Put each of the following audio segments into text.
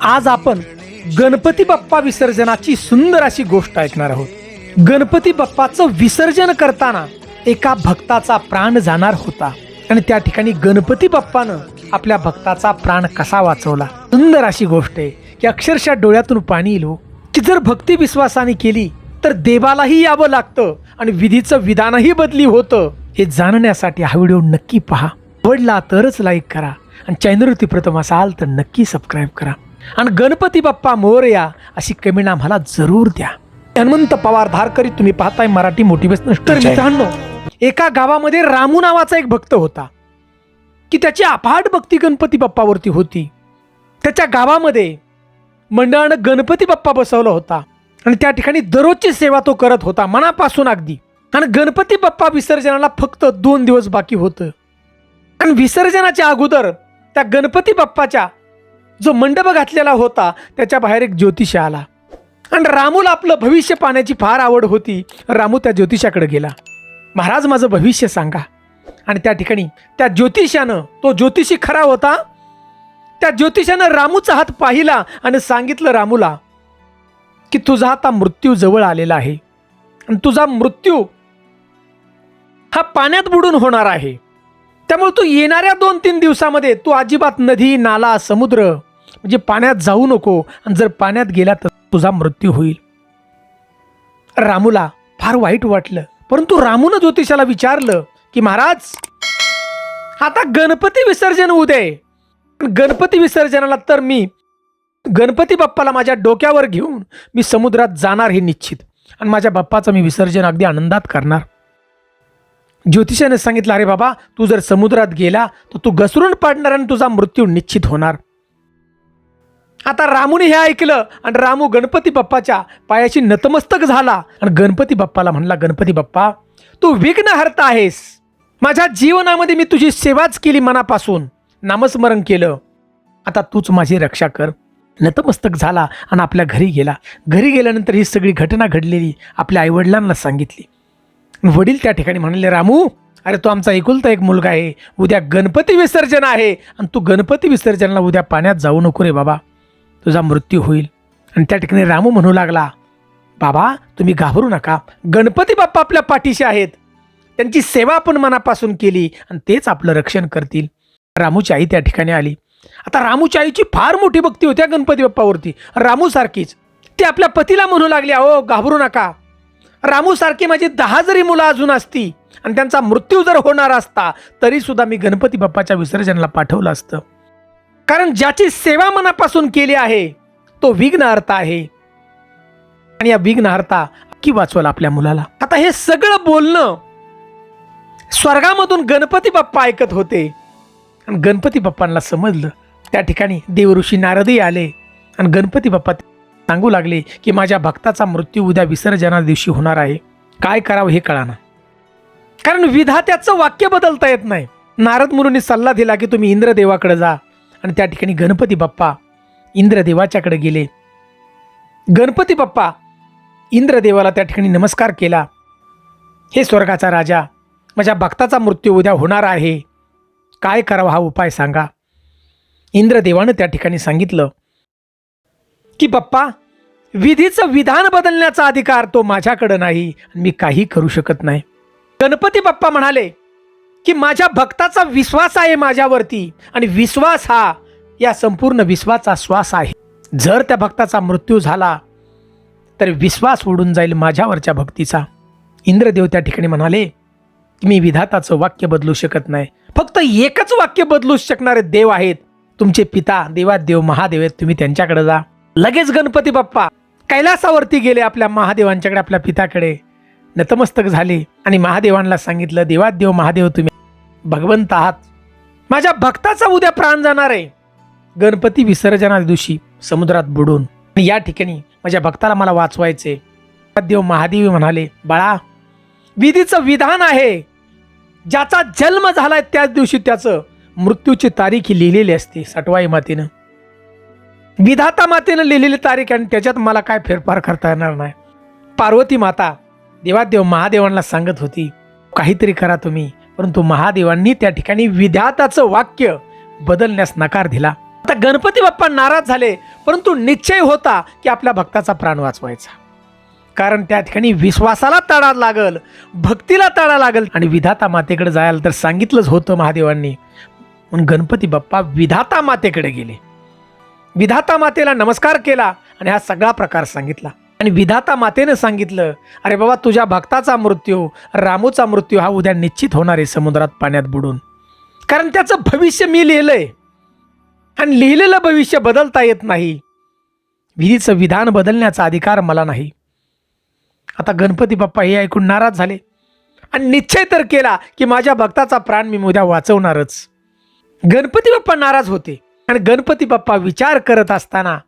आज आपण गणपती बाप्पा विसर्जनाची सुंदर अशी गोष्ट ऐकणार आहोत. गणपती बाप्पाचं विसर्जन करताना एका भक्ताचा प्राण जाणार होता. आणि त्या ठिकाणी गणपती बाप्पानं आपल्या भक्ताचा प्राण कसा वाचवला? सुंदर अशी गोष्ट आहे की अक्षरशः डोळ्यातून पाणी येईल हो. की जर भक्ती विश्वासाने केली तर देवालाही यावं लागतं आणि विधीचं विधानही बदली होतं. हे जाणण्यासाठी हा व्हिडिओ नक्की पहा. आवडला तरच लाईक करा. आणि चॅनलवरती प्रथम असाल तर नक्की सबस्क्राईब करा. आणि गणपती बाप्पा मोरया अशी कमेंट आम्हाला जरूर द्या. हनुमंत पवार धारकरी तुम्ही पाहताय मराठी मोटिवेशनल तर मित्रांनो एका गावामध्ये रामू नावाचा एक भक्त होता की त्याची अफाट भक्ती गणपती बाप्पावरती होती. त्याच्या गावामध्ये मंडळानं गणपती बाप्पा बसवला होता आणि त्या ठिकाणी दररोजची सेवा तो करत होता मनापासून अगदी. आणि गणपती बाप्पा विसर्जनाला फक्त दोन दिवस बाकी होतं. आणि विसर्जनाच्या अगोदर त्या गणपती बाप्पाच्या जो मंडप घातलेला होता त्याच्या बाहेर एक ज्योतिष आला. आणि रामूला आपलं भविष्य पाहण्याची फार आवड होती. रामू त्या ज्योतिषाकडे गेला. महाराज माझं भविष्य सांगा. आणि त्या ठिकाणी त्या ज्योतिषानं तो ज्योतिषी खरा होता त्या ज्योतिषानं रामूचा हात पाहिला आणि सांगितलं रामूला की तुझा आता मृत्यू जवळ आलेला आहे. आणि तुझा मृत्यू हा पाण्यात बुडून होणार आहे. त्यामुळे तू येणाऱ्या दोन तीन दिवसामध्ये तू अजिबात नदी नाला समुद्र म्हणजे पाण्यात जाऊ नको. आणि जर पाण्यात गेला तर तुझा मृत्यू होईल. रामूला फार वाईट वाटलं. परंतु रामून ज्योतिषाला विचारलं की महाराज आता गणपती विसर्जन उद्या गणपती विसर्जनाला तर मी गणपती बाप्पाला माझ्या डोक्यावर घेऊन मी समुद्रात जाणार हे निश्चित. आणि माझ्या बाप्पाचं मी विसर्जन अगदी आनंदात करणार. ज्योतिषाने सांगितलं अरे बाबा तू जर समुद्रात गेला तर तू घसरून पाडणार आणि तुझा मृत्यू निश्चित होणार. आता रामूने हे ऐकलं आणि रामू गणपती बाप्पाच्या पायाशी नतमस्तक झाला आणि गणपती बाप्पाला म्हणला गणपती बाप्पा तू विघ्नहर्ता आहेस. माझ्या जीवनामध्ये मी तुझी सेवाच केली मनापासून. नामस्मरण केलं. आता तूच माझी रक्षा कर. नतमस्तक झाला आणि आपल्या घरी गेला. घरी गेल्यानंतर ही सगळी घटना घडलेली आपल्या आईवडिलांना सांगितली. वडील त्या ठिकाणी म्हणाले रामू अरे तो आमचा एकुलता एक मुलगा आहे. उद्या गणपती विसर्जन आहे आणि तू गणपती विसर्जनाला उद्या पाण्यात जाऊ नको रे बाबा. तुझा मृत्यू होईल. आणि त्या ठिकाणी रामू म्हणू लागला बाबा तुम्ही घाबरू नका. गणपती बाप्पा आपल्या पाठीशी आहेत. त्यांची सेवा आपण मनापासून केली आणि तेच आपलं रक्षण करतील. रामूची आई त्या ठिकाणी आली. आता रामूच्या आईची फार मोठी भक्ती होत्या गणपती बाप्पावरती. रामूसारखीच ती आपल्या पतीला म्हणू लागली अहो घाबरू नका. रामूसारखी माझी दहा जरी मुलं अजून असती आणि त्यांचा मृत्यू जर होणार असता तरीसुद्धा मी गणपती बाप्पाच्या विसर्जनाला पाठवलं असतं. कारण ज्याची सेवा मनापासून केली आहे तो विघ्नहर्ता आहे. आणि या विघ्नहर्ता की वाचवाल आपल्या मुलाला? आता हे सगळं बोलणं स्वर्गामधून गणपती बाप्पा ऐकत होते. आणि गणपती बाप्पांना समजलं. त्या ठिकाणी देवऋषी नारदही आले. आणि गणपती बाप्पा सांगू लागले की माझ्या भक्ताचा मृत्यू उद्या विसर्जना दिवशी होणार आहे. काय करावं हे कळाना. कारण विधात्याचं वाक्य बदलता येत नाही. नारद मुनींनी सल्ला दिला की तुम्ही इंद्रदेवाकडे जा. आणि त्या ठिकाणी गणपती बाप्पा इंद्रदेवाच्याकडे गेले. गणपती बाप्पा इंद्रदेवाला त्या ठिकाणी नमस्कार केला. हे स्वर्गाचा राजा माझ्या भक्ताचा मृत्यू उद्या होणार आहे. काय करावं हा उपाय सांगा. इंद्रदेवानं त्या ठिकाणी सांगितलं की बाप्पा विधीचं विधान बदलण्याचा अधिकार तो माझ्याकडं नाही. आणि मी काही करू शकत नाही. गणपती बाप्पा म्हणाले की माझ्या भक्ताचा विश्वास आहे माझ्यावरती. आणि विश्वास हा या संपूर्ण विश्वाचा श्वास आहे. जर त्या भक्ताचा मृत्यू झाला तर विश्वास उडून जाईल माझ्यावरच्या भक्तीचा. इंद्रदेव त्या ठिकाणी म्हणाले की मी विधाताचं वाक्य बदलू शकत नाही. फक्त एकच वाक्य बदलू शकणारे देव आहेत. तुमचे पिता देवात देव महादेव आहेत. तुम्ही त्यांच्याकडे जा. लगेच गणपती बाप्पा कैलासावरती गेले आपल्या महादेवांच्याकडे आपल्या पिताकडे. नतमस्तक झाले आणि महादेवांना सांगितलं देवात देव महादेव तुम्ही भगवंत आहात. माझ्या भक्ताचा उद्या प्राण जाणार आहे. गणपती विसर्जना दिवशी समुद्रात बुडून. या ठिकाणी माझ्या भक्ताला मला वाचवायचे देव महादेवी म्हणाले बाळा विधीचं विधान आहे. ज्याचा जन्म झालाय त्याच दिवशी त्याचं मृत्यूची तारीख ही लिहिलेली असते सटवाई मातेनं. विधाता मातेनं लिहिलेली तारीख आणि त्याच्यात मला काय फेरफार करता येणार नाही. पार्वती माता देवादेव महादेवांना सांगत होती काहीतरी करा तुम्ही. परंतु महादेवांनी त्या ठिकाणी विधाताचं वाक्य बदलण्यास नकार दिला. आता गणपती बाप्पा नाराज झाले परंतु निश्चय होता की आपल्या भक्ताचा प्राण वाचवायचा. कारण त्या ठिकाणी विश्वासाला तडा लागल भक्तीला तडा लागल. आणि विधाता मातेकडे जायला तर सांगितलंच होतं महादेवांनी. म्हणून गणपती बाप्पा विधाता मातेकडे गेले. विधाता मातेला नमस्कार केला आणि हा सगळा प्रकार सांगितला. आणि विधाता मातेनं सांगितलं अरे बाबा तुझ्या भक्ताचा मृत्यू रामूचा मृत्यू हा उद्या निश्चित होणार आहे समुद्रात पाण्यात बुडून. कारण त्याचं भविष्य मी लिहिलंय. आणि लिहिलेलं भविष्य बदलता येत नाही. विधीचं विधान बदलण्याचा अधिकार मला नाही. आता गणपती बाप्पा हे ऐकून नाराज झाले. आणि निश्चय तर केला की माझ्या भक्ताचा प्राण मी उद्या वाचवणारच. गणपती बाप्पा नाराज होते. आणि गणपती बाप्पा विचार करत असताना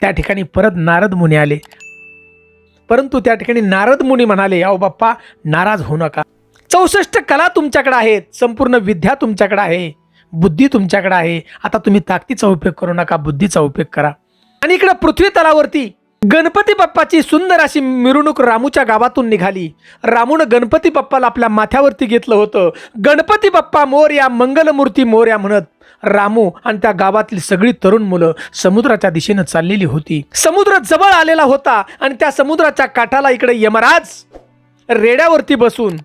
त्या ठिकाणी परत नारद मुनी आले. परंतु त्या ठिकाणी नारद मुनी म्हणाले अहो बाप्पा नाराज होऊ नका. चौसष्ट कला तुमच्याकडे आहेत. संपूर्ण विद्या तुमच्याकडे आहे. बुद्धी तुमच्याकडे आहे. आता तुम्ही ताकदीचा उपयोग करू नका बुद्धीचा उपयोग करा. आणि इकडे पृथ्वी तलावरती गणपती बाप्पाची सुंदर अशी मिरवणूक रामूच्या गावातून निघाली. रामूनं गणपती बाप्पाला आपल्या माथ्यावरती घेतलं होतं. गणपती बाप्पा मोर्या मंगलमूर्ती मोर्या म्हणत रामू आणि त्या गावातली सगळी तरुण मुलं समुद्राच्या दिशेनं चाललेली होती. समुद्र जवळ आलेला होता आणि त्या समुद्राच्या काठाला इकडे यमराज रेड्यावरती बसून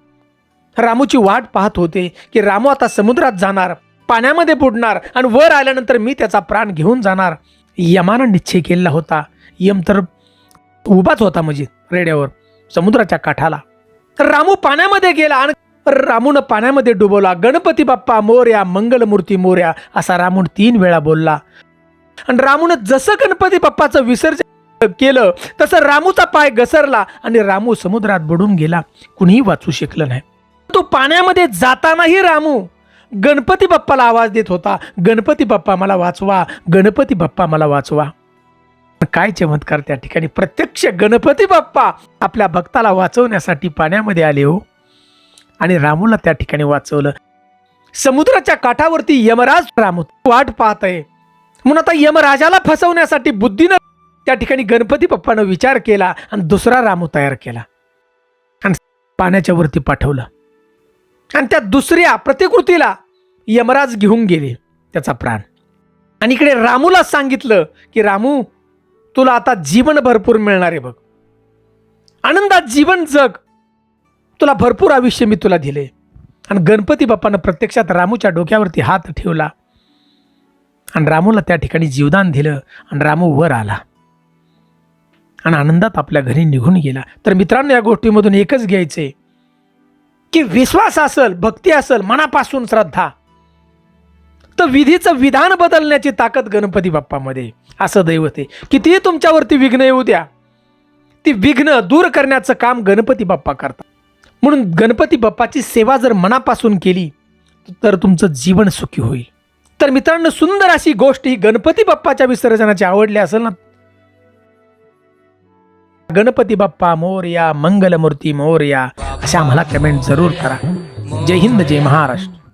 रामूची वाट पाहत होते की रामू आता समुद्रात जाणार पाण्यामध्ये बुडणार आणि वर आल्यानंतर मी त्याचा प्राण घेऊन जाणार. यमानं निश्चय केलेला होता. यम तर उभाच होता म्हणजे रेड्यावर समुद्राच्या काठाला. तर रामू पाण्यामध्ये गेला आणि रामूनं पाण्यामध्ये डुबवला. गणपती बाप्पा मोर्या मंगलमूर्ती मोर्या असा रामून तीन वेळा बोलला. आणि रामूनं जसं गणपती बाप्पाचं विसर्जन केलं तसं रामूचा पाय घसरला आणि रामू समुद्रात बुडून गेला. कुणीही वाचू शकलं नाही. तो पाण्यामध्ये जातानाही रामू गणपती बाप्पाला आवाज देत होता. गणपती बाप्पा मला वाचवा गणपती बाप्पा मला वाचवा. काय चमत्कार त्या ठिकाणी. प्रत्यक्ष गणपती बाप्पा आपल्या भक्ताला वाचवण्यासाठी पाण्यामध्ये आले हो. आणि रामूला त्या ठिकाणी वाचवलं. समुद्राच्या काठावरती यमराज रामू वाट पाहत आहे म्हणून आता यमराजाला फसवण्यासाठी बुद्धीनं त्या ठिकाणी गणपती बाप्पानं विचार केला आणि दुसरा रामू तयार केला. आणि पाण्याच्या वरती पाठवलं. आणि त्या दुसऱ्या प्रतिकृतीला यमराज घेऊन गेले त्याचा प्राण. आणि इकडे रामूला सांगितलं की रामू तुला आता जीवन भरपूर मिळणार आहे बघ. आनंदात जीवन जग. तुला भरपूर आयुष्य मी तुला दिले. आणि गणपती बाप्पानं प्रत्यक्षात रामूच्या डोक्यावरती हात ठेवला. आणि रामूला त्या ठिकाणी जीवदान दिलं आणि रामू वर आला. आणि आनंदात आपल्या घरी निघून गेला. तर मित्रांनो या गोष्टीमधून एकच घ्यायचे की विश्वास असल भक्ती असल मनापासून श्रद्धा तर विधीचं विधान बदलण्याची ताकद गणपती बाप्पामध्ये. असं दैवत आहे. कितीही तुमच्यावरती विघ्न येऊ द्या ती विघ्न दूर करण्याचं काम गणपती बाप्पा करतात. म्हणून गणपती बाप्पाची सेवा जर मनापासून केली तर तुमचं जीवन सुखी होईल. तर मित्रांनो सुंदर अशी गोष्ट ही गणपती बाप्पाच्या विसर्जनाची आवडली असेल ना? गणपती बाप्पा मोर्या मंगलमूर्ती मोर्या अशा आम्हाला कमेंट जरूर करा. जय हिंद जय महाराष्ट्र.